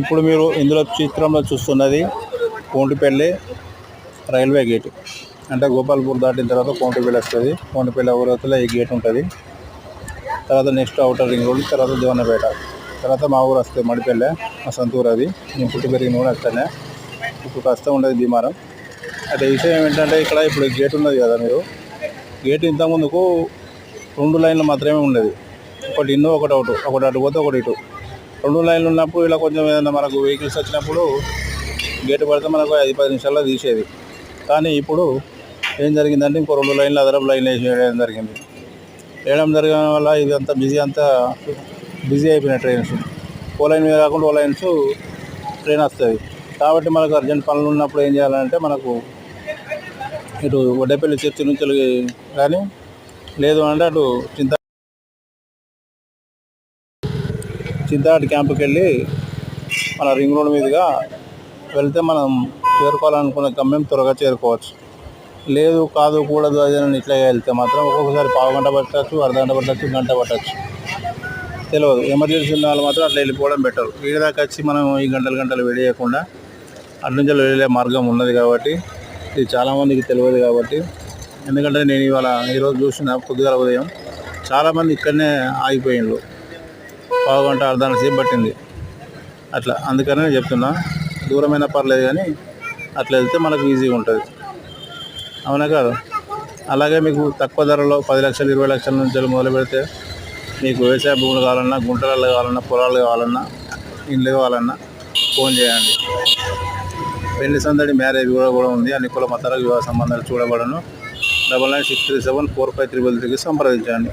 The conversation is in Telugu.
ఇప్పుడు మీరు ఇందులో చిత్రంలో చూస్తున్నది కోంటిపల్లి రైల్వే గేట్. అంటే గోపాల్పూర్ దాటిన తర్వాత కోంటిపల్లి వస్తుంది. కోంటిపల్లి అవతల ఈ గేట్ ఉంటుంది. తర్వాత నెక్స్ట్ అవుటర్ రింగ్ రోడ్ తర్వాత దేవన్నపేట. తర్వాత మా ఊరు వస్తుంది మడిపల్లె మా సొంత ఊరు అది. నేను పుట్టి పెరిగిన కూడా అక్కడనే. ఇప్పుడు ప్రస్తుతం ఉండేది భీమారం అయితే విషయం ఏంటంటే ఇక్కడ ఇప్పుడు గేట్ ఉన్నది కదా మీరు. గేట్ ఇంతకుముందుకు రెండు లైన్లు మాత్రమే ఉండేది ఒకటి ఇన్ను ఒకటి అవుట్ ఒకటి అటు పోతే ఒకటి ఇటు. రెండు లైన్లు ఉన్నప్పుడు ఇలా కొంచెం ఏదైనా మనకు వెహికల్స్ వచ్చినప్పుడు గేటు పడితే మనకు ఐదు పది నిమిషాల్లో తీసేది. కానీ ఇప్పుడు ఏం జరిగిందంటే ఇంకో రెండు లైన్లు అదనపు లైన్లు వేసేయడం జరిగింది. వేయడం జరగడం వల్ల ఇది అంతా బిజీ అంతా బిజీ అయిపోయినాయి ట్రైన్స్. ఓ లైన్ మీద కాకుండా ఓ లైన్స్ ట్రైన్ వస్తుంది. కాబట్టి మనకు అర్జెంట్ పనులు ఉన్నప్పుడు ఏం చేయాలంటే మనకు ఇటు వడ్డేపల్లి చర్చి నుంచి కానీ లేదు అంటే అటు చింత చింతాటి క్యాంపుకి వెళ్ళి మన రింగ్ రోడ్ మీదుగా వెళ్తే మనం చేరుకోవాలనుకున్న గమ్యం త్వరగా చేరుకోవచ్చు. లేదు కాదు కూడదు అది అని ఇట్లా వెళ్తే మాత్రం ఒక్కొక్కసారి పావు గంట పట్టచ్చు అర్ధగంట పట్టచ్చు గంట పట్టచ్చు. తెలియదు ఎమర్జెన్సీ ఉన్న వాళ్ళు మాత్రం అట్లా వెళ్ళిపోవడం బెటర్. వీడి దాకా వచ్చి మనం ఈ గంటలు గంటలు వెడి అటు నుంచి వెళ్ళే మార్గం ఉన్నది కాబట్టి ఇది చాలామందికి తెలియదు కాబట్టి ఎందుకంటే నేను ఇవాళ ఈరోజు చూసిన కొద్దిగా ఉదయం చాలామంది ఇక్కడనే ఆగిపోయిండ్రు. పావుగంట అర్ధగంట సేపు పట్టింది. అట్లా అందుకనే నేను చెప్తున్నా. దూరమైనా పర్లేదు కానీ అట్లా వెళ్తే మనకు ఈజీగా ఉంటుంది. అవునా కాదు? అలాగే మీకు తక్కువ ధరలో పది లక్షలు ఇరవై లక్షల నుంచి మొదలు పెడితే మీకు వ్యవసాయ భూములు కావాలన్నా గుంటలలో కావాలన్నా పొలాలు కావాలన్నా ఇండ్లు కావాలన్నా ఫోన్ చేయండి. పెళ్ళి సందడి మ్యారేజ్ కూడా కూడా ఉంది. అన్ని కుల మతాల వివాహ సంబంధాలు చూడబడను. Double nine six three seven four five triple త్రీకి సంప్రదించండి.